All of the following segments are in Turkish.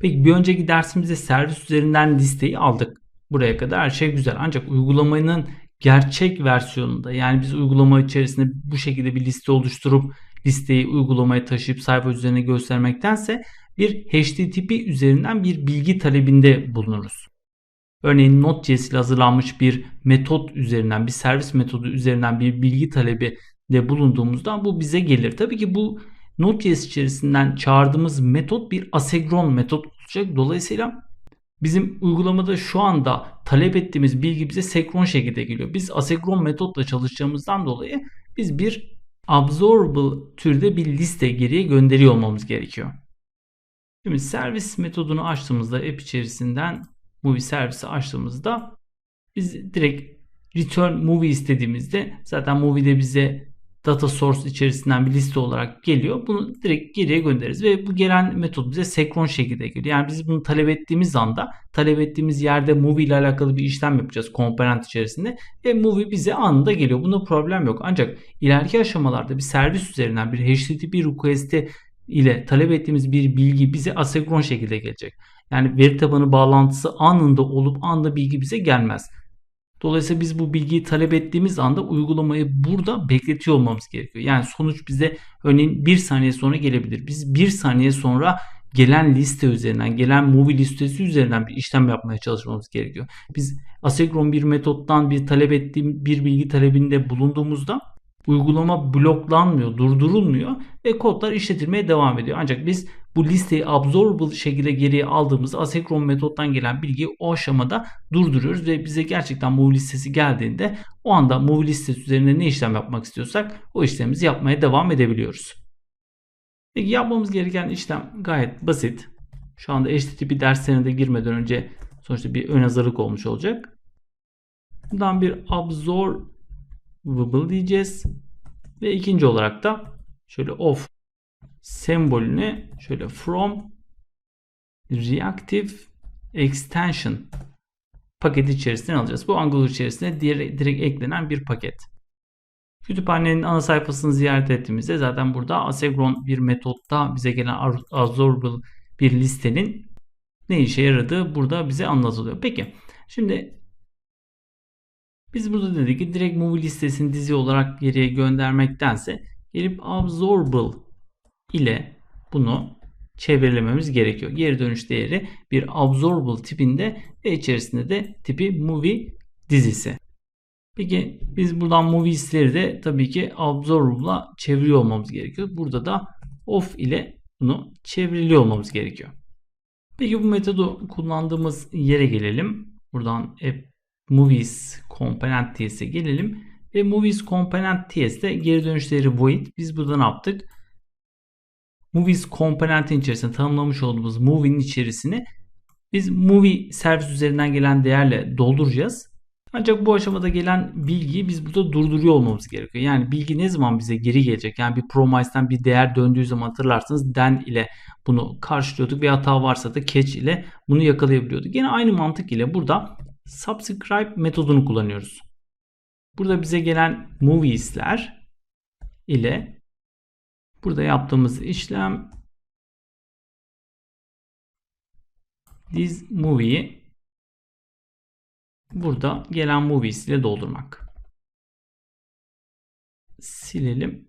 Peki bir önceki dersimizde servis üzerinden listeyi aldık. Buraya kadar her şey güzel. Ancak uygulamanın gerçek versiyonunda yani biz uygulama içerisinde bu şekilde bir liste oluşturup listeyi uygulamaya taşıyıp sayfa üzerine göstermektense bir HTTP üzerinden bir bilgi talebinde bulunuruz. Örneğin Node.js ile hazırlanmış bir metot üzerinden, bir servis metodu üzerinden bir bilgi talebi de bulunduğumuzda bu bize gelir. Tabii ki bu Node.js içerisinden çağırdığımız metot bir asegron metot olacak. Dolayısıyla bizim uygulamada şu anda talep ettiğimiz bilgi bize senkron şekilde geliyor. Biz asegron metotla çalışacağımızdan dolayı biz bir observable türde bir liste geriye gönderiyor olmamız gerekiyor. Şimdi servis metodunu açtığımızda app içerisinden movie servisi açtığımızda biz direkt return movie istediğimizde zaten movie'de bize data source içerisinden bir liste olarak geliyor. Bunu direkt geriye göndeririz ve bu gelen metot bize senkron şekilde geliyor. Yani biz bunu talep ettiğimiz anda talep ettiğimiz yerde movie ile alakalı bir işlem yapacağız komponent içerisinde ve movie bize anında geliyor. Bunda problem yok. Ancak ileriki aşamalarda bir servis üzerinden bir HTTP request'i ile talep ettiğimiz bir bilgi bize asenkron şekilde gelecek. Yani veri tabanı bağlantısı anında olup anında bilgi bize gelmez. Dolayısıyla biz bu bilgiyi talep ettiğimiz anda uygulamayı burada bekletiyor olmamız gerekiyor. Yani sonuç bize örneğin bir saniye sonra gelebilir. Biz bir saniye sonra gelen liste üzerinden, gelen movie listesi üzerinden bir işlem yapmaya çalışmamız gerekiyor. Biz asenkron bir metottan bir talep ettiğim bir bilgi talebinde bulunduğumuzda uygulama bloklanmıyor, durdurulmuyor ve kodlar işletilmeye devam ediyor. Ancak biz bu listeyi absorbable şekilde geriye aldığımız asenkron metottan gelen bilgiyi o aşamada durduruyoruz ve bize gerçekten move listesi geldiğinde o anda move listesi üzerinde ne işlem yapmak istiyorsak o işlemimizi yapmaya devam edebiliyoruz. Peki yapmamız gereken işlem gayet basit. Şu anda HTTP derslerine de girmeden önce sonuçta bir ön hazırlık olmuş olacak. Buradan bir absorbable diyeceğiz. Ve ikinci olarak da şöyle of sembolünü şöyle from reactive extension paketi içerisinden alacağız. Bu Angular içerisinde direkt, direkt eklenen bir paket. Kütüphanenin ana sayfasını ziyaret ettiğimizde zaten burada asynchron bir metotta bize gelen absorbable bir listenin ne işe yaradığı burada bize anlatılıyor. Peki şimdi biz burada dedik ki direkt movie listesini dizi olarak geriye göndermektense gelip absorbable ile bunu çevrilememiz gerekiyor. Geri dönüş değeri bir absorbable tipinde ve içerisinde de tipi movie dizisi. Peki biz buradan movies'leri de tabii ki absorbable'a çeviriyor olmamız gerekiyor. Burada da off ile bunu çevriliyor olmamız gerekiyor. Peki bu metodu kullandığımız yere gelelim. Buradan app movies component ts'e gelelim. Ve movies component ts'te geri dönüşleri void. Biz burada ne yaptık? Movies komponentin içerisinde tanımlamış olduğumuz movie'nin içerisini biz movie servis üzerinden gelen değerle dolduracağız. Ancak bu aşamada gelen bilgiyi biz burada durduruyor olmamız gerekiyor. Yani bilgi ne zaman bize geri gelecek? Yani bir promise'den bir değer döndüğü zaman hatırlarsınız den ile bunu karşılıyorduk ve hata varsa da catch ile bunu yakalayabiliyorduk. Yine aynı mantık ile burada subscribe metodunu kullanıyoruz. Burada bize gelen movies'ler ile Burada yaptığımız işlem this movie'yi burada gelen movies ile doldurmak. Silelim.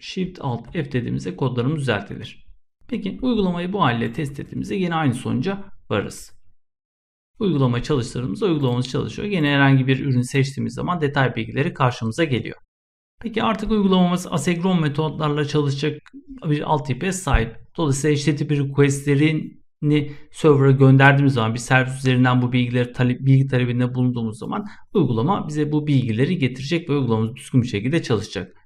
Shift Alt F dediğimizde kodlarımız düzeltilir. Peki uygulamayı bu haliyle test ettiğimizde yine aynı sonuca varırız. Uygulamayı çalıştırdığımızda uygulamamız çalışıyor. Yine herhangi bir ürün seçtiğimiz zaman detay bilgileri karşımıza geliyor. Peki artık uygulamamız asenkron metotlarla çalışacak bir altyapıya sahip. Dolayısıyla HTTP requestlerini server'a gönderdiğimiz zaman bir servis üzerinden bu bilgileri talep, bilgi talebinde bulunduğumuz zaman uygulama bize bu bilgileri getirecek ve uygulamamız düzgün bir şekilde çalışacak.